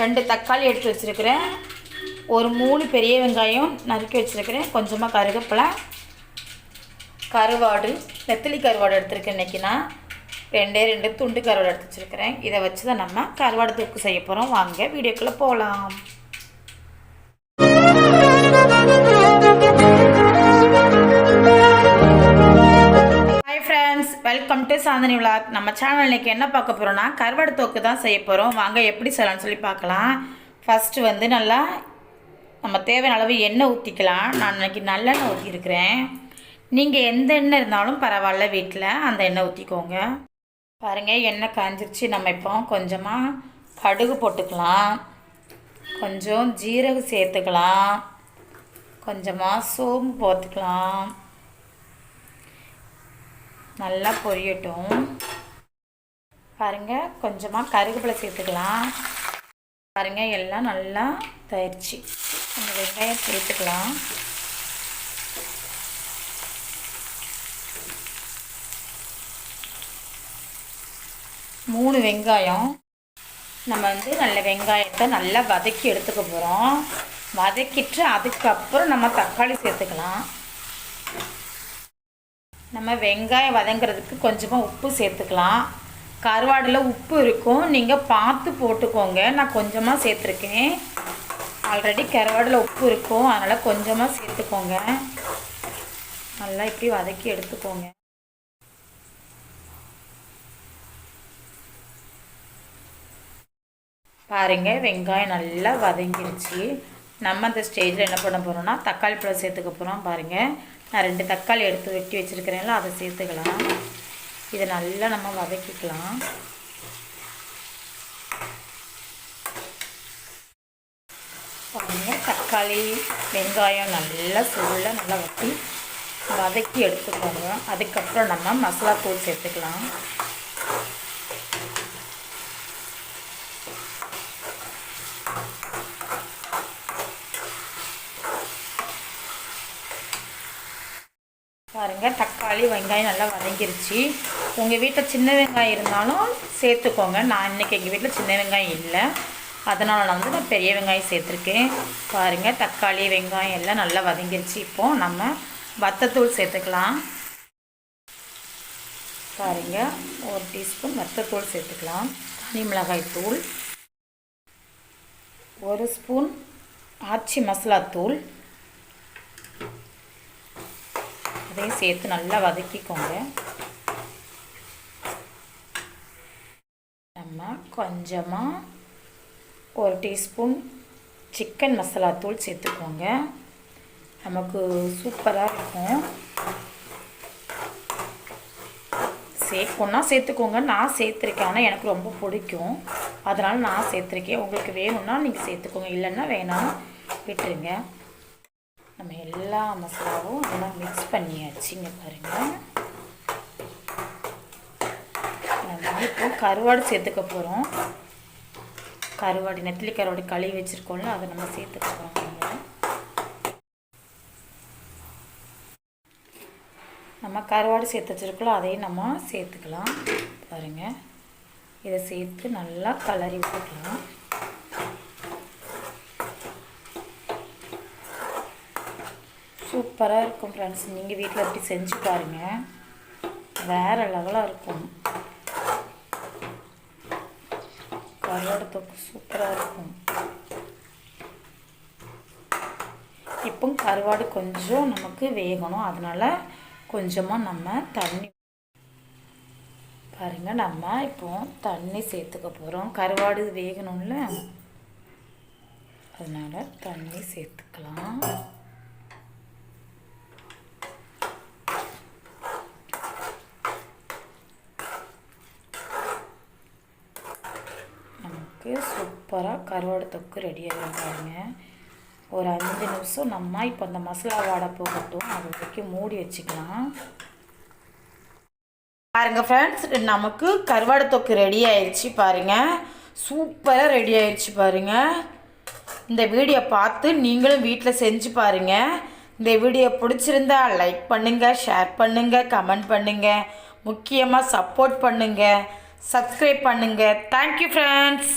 ரெண்டு தக்காளி எடுத்து வச்சுருக்கிறேன். ஒரு மூணு பெரிய வெங்காயம் நறுக்கி வச்சுருக்கிறேன். கொஞ்சமாக கருவேப்பிலை கருவாடு நெத்திலி கருவாடு எடுத்துருக்கேன் இன்றைக்கி நான். ரெண்டே ரெண்டு துண்டு கருவாடு எடுத்து வச்சுருக்கிறேன். இதை வச்சு தான் நம்ம கருவாடு தொக்கு செய்ய போகிறோம் வாங்க வீடியோக்குள்ளே போகலாம் சாந்தினி விளாக் நம்ம சேனல் இன்னைக்கு என்ன பார்க்க போகிறோம்னா கருவாடு தோக்கு தான் செய்ய போகிறோம் வாங்க எப்படி செய்யலாம்னு சொல்லி பார்க்கலாம். ஃபஸ்ட்டு வந்து நல்லா நம்ம தேவையான அளவு எண்ணெய் ஊற்றிக்கலாம் நான் இன்றைக்கி நல்லெண்ணெய் ஊற்றிருக்கிறேன் நீங்கள் எந்த எண்ணெய் இருந்தாலும் பரவாயில்ல வீட்டில் அந்த எண்ணெய் ஊற்றிக்கோங்க பாருங்கள் எண்ணெய் காஞ்சிருச்சு. நம்ம இப்போ கொஞ்சமாக கடுகு போட்டுக்கலாம். கொஞ்சம் ஜீரகம் சேர்த்துக்கலாம். கொஞ்சமாக சோம்பு போத்துக்கலாம் நல்லா பொரியட்டும். பாருங்கள் கொஞ்சமாக கருவேப்பிலை சேர்த்துக்கலாம். பாருங்கள் எல்லாம் நல்லா தயிர்ச்சி. அந்த வெங்காயம் சேர்த்துக்கலாம். மூணு வெங்காயம். நம்ம வந்து நல்ல வெங்காயத்தை நல்லா வதக்கி எடுத்துக்க போகிறோம் வதக்கிட்டு அதுக்கப்புறம் நம்ம தக்காளி சேர்த்துக்கலாம். நம்ம வெங்காயம் வதங்குறதுக்கு கொஞ்சமாக உப்பு சேர்த்துக்கலாம். கருவாடில் உப்பு இருக்கும். நீங்கள் பார்த்து போட்டுக்கோங்க. நான் கொஞ்சமாக சேர்த்துருக்கேன். ஆல்ரெடி கருவாடில் உப்பு இருக்கும். அதனால் கொஞ்சமாக சேர்த்துக்கோங்க. நல்லா இப்படி வதக்கி எடுத்துக்கோங்க. பாருங்க வெங்காயம் நல்லா வதங்கிருச்சு. நம்ம அந்த ஸ்டேஜில் என்ன பண்ண போகிறோம்னா தக்காளி பழம் சேர்த்துக்க போகிறோம் பாருங்கள் நான் ரெண்டு தக்காளி எடுத்து வெட்டி வச்சுருக்கிறேன்ல அதை சேர்த்துக்கலாம். இதை நல்லா நம்ம வதக்கிக்கலாம். பாருங்க தக்காளி வெங்காயம் நல்லா சுருள நல்லா வட்டி வதக்கி எடுத்துக்கோங்க. அதுக்கப்புறம் நம்ம மசாலா தூள் சேர்த்துக்கலாம். பாருங்கள் தக்காளி வெங்காயம் நல்லா வதங்கிருச்சு. உங்கள் வீட்டில் சின்ன வெங்காயம் இருந்தாலும் சேர்த்துக்கோங்க. நான் இன்றைக்கி எங்கள் வீட்டில் சின்ன வெங்காயம் இல்லை. அதனால் நான் வந்து நான் பெரிய வெங்காயம் சேர்த்துருக்கேன். பாருங்கள் தக்காளி வெங்காயம் எல்லாம் நல்லா வதங்கிருச்சு. இப்போது நம்ம வத்தத்தூள் சேர்த்துக்கலாம். பாருங்கள் ஒரு டீஸ்பூன் வத்தத்தூள் சேர்த்துக்கலாம். தனி மிளகாய் தூள். ஒரு ஸ்பூன் ஆச்சி மசாலா தூள். அதையும் சேர்த்து நல்லா வதக்கிக்கோங்க. நம்ம கொஞ்சமாக ஒரு டீஸ்பூன் சிக்கன் மசாலா தூள் சேர்த்துக்கோங்க. நமக்கு சூப்பராக இருக்கும். சேர்க்கணுன்னா சேர்த்துக்கோங்க. நான் சேர்த்துருக்கேன். ஆனால் எனக்கு ரொம்ப பிடிக்கும். அதனால் நான் சேர்த்துருக்கேன். உங்களுக்கு வேணும்னா நீங்கள் சேர்த்துக்கோங்க. இல்லைன்னா வேணாம். விட்டுருங்க. நம்ம எல்லா மசாலாவும் நல்லா மிக்ஸ் பண்ணியாச்சு இங்கே பாருங்கள் நம்ம இப்போ கருவாடு சேர்த்துக்க போகிறோம் கருவாடு நெத்திலி கருவாடு கழுவி வச்சுருக்கோம்ல அதை நம்ம சேர்த்துக்க போகிறோம் நம்ம கருவாடு சேர்த்து வச்சுருக்கோம் அதையும் நம்ம சேர்த்துக்கலாம். பாருங்கள் இதை சேர்த்து நல்லா கலரி விட்டுக்கலாம். சூப்பராக இருக்கும் ஃப்ரெண்ட்ஸ் நீங்கள் வீட்டில் எப்படி செஞ்சு பாருங்கள் வேறு லெவலாக இருக்கும். கருவாடு தொக்கு சூப்பராக இருக்கும். இப்போ கருவாடு கொஞ்சம் நமக்கு வேகணும். அதனால் கொஞ்சமாக நம்ம தண்ணி பாருங்கள் நம்ம இப்போ தண்ணி சேர்த்துக்க போகிறோம் கருவாடு வேகணும்ல. அதனால் தண்ணி சேர்த்துக்கலாம் நமக்கு சூப்பராக கருவாடு தொக்கு ரெடி ஆகிடும் பாருங்க. ஒரு அஞ்சு நிமிஷம் நம்ம இப்போ அந்த மசாலா வாடை போகட்டும். அது வரைக்கும் மூடி வச்சுக்கலாம். பாருங்கள் ஃப்ரெண்ட்ஸ் நமக்கு கருவாடு தொக்கு ரெடி ஆயிடுச்சு பாருங்கள் சூப்பராக ரெடி ஆயிடுச்சு பாருங்கள் இந்த வீடியோ பார்த்து நீங்களும் வீட்டில் செஞ்சு பாருங்கள் இந்த வீடியோ பிடிச்சிருந்தா லைக் பண்ணுங்கள் ஷேர் பண்ணுங்கள் கமெண்ட் பண்ணுங்கள் முக்கியமாக சப்போர்ட் பண்ணுங்கள் சப்ஸ்கிரைப் பண்ணுங்கள் தேங்க்யூ ஃப்ரெண்ட்ஸ்